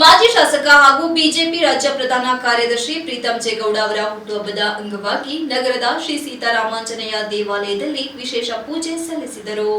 ಮಾಜಿ ಶಾಸಕ ಹಾಗೂ ಬಿಜೆಪಿ ರಾಜ್ಯ ಪ್ರಧಾನ ಕಾರ್ಯದರ್ಶಿ ಪ್ರೀತಂ ಜೇಗೌಡ ಅವರ ಹುಟ್ಟುಹಬ್ಬದ ಅಂಗವಾಗಿ ನಗರದ ಶ್ರೀ ಸೀತಾರಾಮಾಂಜನೇಯ ದೇವಾಲಯದಲ್ಲಿ ವಿಶೇಷ ಪೂಜೆ ಸಲ್ಲಿಸಿದರು.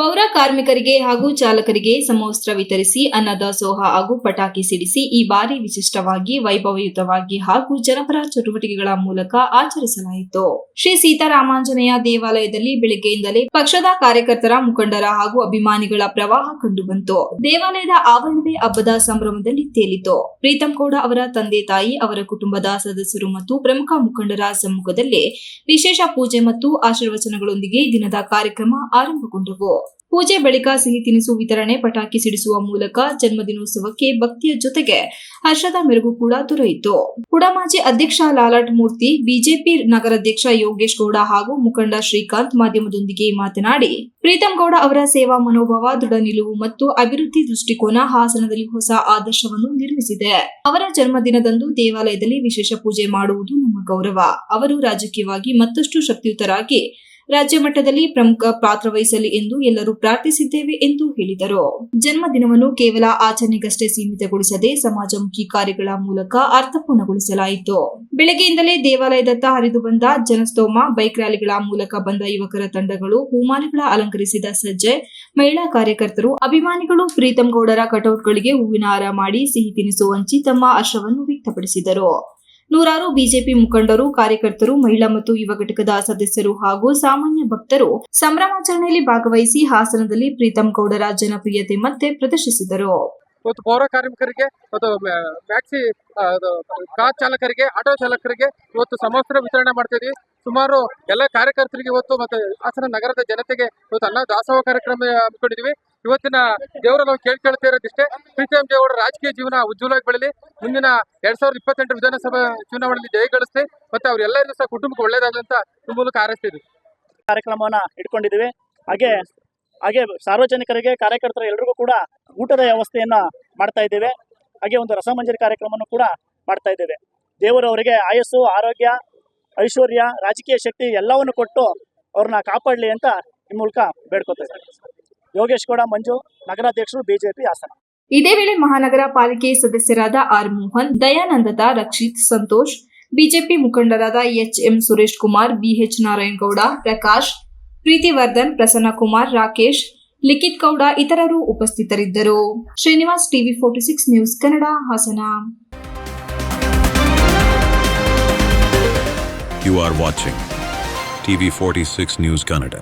ಪೌರ ಕಾರ್ಮಿಕರಿಗೆ ಹಾಗೂ ಚಾಲಕರಿಗೆ ಸಮವಸ್ತ್ರ ವಿತರಿಸಿ ಅನ್ನದಾಸೋಹ ಹಾಗೂ ಪಟಾಕಿ ಸಿಡಿಸಿ ಈ ಬಾರಿ ವಿಶಿಷ್ಟವಾಗಿ, ವೈಭವಯುತವಾಗಿ ಹಾಗೂ ಜನಪರ ಚಟುವಟಿಕೆಗಳ ಮೂಲಕ ಆಚರಿಸಲಾಯಿತು. ಶ್ರೀ ಸೀತಾರಾಮಾಂಜನೇಯ ದೇವಾಲಯದಲ್ಲಿ ಬೆಳಗ್ಗೆಯಿಂದಲೇ ಪಕ್ಷದ ಕಾರ್ಯಕರ್ತರ ಮುಖಂಡರ ಹಾಗೂ ಅಭಿಮಾನಿಗಳ ಪ್ರವಾಹ ಕಂಡುಬಂತು. ದೇವಾಲಯದ ಆವರಣವೇ ಹಬ್ಬದ ಸಂಭ್ರಮದಲ್ಲಿ ತೇಲಿತು. ಪ್ರೀತಂ ಗೌಡ ಅವರ ತಂದೆ ತಾಯಿ, ಅವರ ಕುಟುಂಬದ ಸದಸ್ಯರು ಮತ್ತು ಪ್ರಮುಖ ಮುಖಂಡರ ಸಮ್ಮುಖದಲ್ಲಿ ವಿಶೇಷ ಪೂಜೆ ಮತ್ತು ಆಶೀರ್ವಚನಗಳೊಂದಿಗೆ ದಿನದ ಕಾರ್ಯಕ್ರಮ ಆರಂಭಗೊಂಡವು. ಪೂಜೆ ಬಳಿಕ ಸಿಹಿ ತಿನಿಸು ವಿತರಣೆ ಪಟಾಕಿ ಸಿಡಿಸುವ ಮೂಲಕ ಜನ್ಮದಿನೋತ್ಸವಕ್ಕೆ ಭಕ್ತಿಯ ಜೊತೆಗೆ ಹರ್ಷದ ಮೆರುಗು ಕೂಡ ದೊರೆಯಿತು. ಕುಡಮಾಜಿ ಅಧ್ಯಕ್ಷ ಲಾಲಾಟ್ ಮೂರ್ತಿ, ಬಿಜೆಪಿ ನಗರಾಧ್ಯಕ್ಷ ಯೋಗೇಶ್ ಗೌಡ ಹಾಗೂ ಮುಖಂಡ ಶ್ರೀಕಾಂತ್ ಮಾಧ್ಯಮದೊಂದಿಗೆ ಮಾತನಾಡಿ, ಪ್ರೀತಂ ಗೌಡ ಅವರ ಸೇವಾ ಮನೋಭಾವ, ದೃಢ ನಿಲುವು ಮತ್ತು ಅಭಿವೃದ್ಧಿ ದೃಷ್ಟಿಕೋನ ಹಾಸನದಲ್ಲಿ ಹೊಸ ಆದರ್ಶವನ್ನು ನಿರ್ಮಿಸಿದೆ. ಅವರ ಜನ್ಮದಿನದಂದು ದೇವಾಲಯದಲ್ಲಿ ವಿಶೇಷ ಪೂಜೆ ಮಾಡುವುದು ನಮ್ಮ ಗೌರವ. ಅವರು ರಾಜಕೀಯವಾಗಿ ಮತ್ತಷ್ಟು ಶಕ್ತಿಯುತರಾಗಿ ರಾಜ್ಯ ಮಟ್ಟದಲ್ಲಿ ಪ್ರಮುಖ ಪಾತ್ರ ವಹಿಸಲಿ ಎಂದು ಎಲ್ಲರೂ ಪ್ರಾರ್ಥಿಸಿದ್ದೇವೆ ಎಂದು ಹೇಳಿದರು. ಜನ್ಮದಿನವನ್ನು ಕೇವಲ ಆಚರಣೆಗಷ್ಟೇ ಸೀಮಿತಗೊಳಿಸದೆ ಸಮಾಜಮುಖಿ ಕಾರ್ಯಗಳ ಮೂಲಕ ಅರ್ಥಪೂರ್ಣಗೊಳಿಸಲಾಯಿತು. ಬೆಳಗ್ಗೆಯಿಂದಲೇ ದೇವಾಲಯದತ್ತ ಹರಿದು ಬಂದ ಜನಸ್ತೋಮ, ಬೈಕ್ ರ್ಯಾಲಿಗಳ ಮೂಲಕ ಬಂದ ಯುವಕರ ತಂಡಗಳು ಹೂಮಾಲೆಗಳ ಅಲಂಕರಿಸಿದ ಸಜ್ಜೆ, ಮಹಿಳಾ ಕಾರ್ಯಕರ್ತರು, ಅಭಿಮಾನಿಗಳು ಪ್ರೀತಂ ಗೌಡರ ಕಟೌಟ್ಗಳಿಗೆ ಹೂವಿನ ಹಾರ ಮಾಡಿ ಸಿಹಿ ತಿನಿಸು ಹಂಚಿ ತಮ್ಮ ಹರ್ಷವನ್ನು ವ್ಯಕ್ತಪಡಿಸಿದರು. ನೂರಾರು ಬಿಜೆಪಿ ಮುಖಂಡರು, ಕಾರ್ಯಕರ್ತರು, ಮಹಿಳಾ ಮತ್ತು ಯುವ ಘಟಕದ ಸದಸ್ಯರು ಹಾಗೂ ಸಾಮಾನ್ಯ ಭಕ್ತರು ಸಂಭ್ರಮಾಚರಣೆಯಲ್ಲಿ ಭಾಗವಹಿಸಿ ಹಾಸನದಲ್ಲಿ ಪ್ರೀತಂ ಗೌಡರ ಜನಪ್ರಿಯತೆ ಮತ್ತೆ ಪ್ರದರ್ಶಿಸಿದರು. ಇವತ್ತು ಪೌರ ಕಾರ್ಮಿಕರಿಗೆ ಮತ್ತು ಟ್ಯಾಕ್ಸಿ ಕಾರ್ ಚಾಲಕರಿಗೆ, ಆಟೋ ಚಾಲಕರಿಗೆ ಇವತ್ತು ಸಮವಸ್ತ್ರ ವಿತರಣೆ ಮಾಡ್ತಾ ಇದೀವಿ. ಸುಮಾರು ಎಲ್ಲ ಕಾರ್ಯಕರ್ತರಿಗೆ ಇವತ್ತು ಮತ್ತೆ ಹಾಸನ ನಗರದ ಜನತೆಗೆ ಇವತ್ತು ಅನ್ನ ದಾಸೋಹ ಕಾರ್ಯಕ್ರಮ ಹಮ್ಮಿಕೊಂಡಿದೀವಿ ಇವತ್ತಿನ ದೇವರ ನಾವು ಕೇಳ್ಕೊಳ್ತಾ ಇರೋದಿಷ್ಟೇ. ಪ್ರೀತಮ್ ದೇವರ ರಾಜಕೀಯ ಜೀವನ ಉಜ್ವಲವಾಗಿ ಬೆಳಲಿ. ಮುಂದಿನ ಎರಡ್ ಸಾವಿರದ ಇಪ್ಪತ್ತೆಂಟು ವಿಧಾನಸಭಾ ಚುನಾವಣೆಯಲ್ಲಿ ಜಯಗಳಿಸ್ತೆ ಮತ್ತೆ ಅವರೆಲ್ಲರಿಗೂ ಸಹ ಕುಟುಂಬಕ್ಕೆ ಈ ಮೂಲಕ ಹಾರೈಸ್ತಿದ್ವಿ ಕಾರ್ಯಕ್ರಮವನ್ನ ಇಟ್ಕೊಂಡಿದ್ದೀವಿ. ಹಾಗೆ ಹಾಗೆ ಸಾರ್ವಜನಿಕರಿಗೆ, ಕಾರ್ಯಕರ್ತರ ಎಲ್ರಿಗೂ ಕೂಡ ಊಟದ ವ್ಯವಸ್ಥೆಯನ್ನ ಮಾಡ್ತಾ ಇದ್ದೇವೆ. ಹಾಗೆ ಒಂದು ರಸಮಂಜರಿ ಕಾರ್ಯಕ್ರಮವನ್ನು ಕೂಡ ಮಾಡ್ತಾ ಇದ್ದೇವೆ. ದೇವರು ಅವರಿಗೆ ಆಯಸ್ಸು, ಆರೋಗ್ಯ, ಐಶ್ವರ್ಯ, ರಾಜಕೀಯ ಶಕ್ತಿ ಎಲ್ಲವನ್ನು ಕೊಟ್ಟು ಅವ್ರನ್ನ ಕಾಪಾಡಲಿ ಅಂತ ಈ ಮೂಲಕ ಬೇಡ್ಕೊತಾ ಯೋಗೇಶ್ ಗೌಡ ಮಂಜು ನಗರಾಧ್ಯಕ್ಷರು ಬಿಜೆಪಿ ಹಾಸನ. ಇದೇ ವೇಳೆ ಮಹಾನಗರ ಪಾಲಿಕೆ ಸದಸ್ಯರಾದ ಆರ್ ಮೋಹನ್ ದಯಾನಂದದ ರಕ್ಷಿತ್ ಸಂತೋಷ್ ಬಿಜೆಪಿ ಮುಖಂಡರಾದ H M Suresh Kumar B H Narayanagowda Prakash Preethivardhan Prasanna Kumar Rakesh Likhith Gowda ಇತರರು ಉಪಸ್ಥಿತರಿದ್ದರು. Srinivas TV forty six news Kannada Hassan. You are watching TV46 News Canada.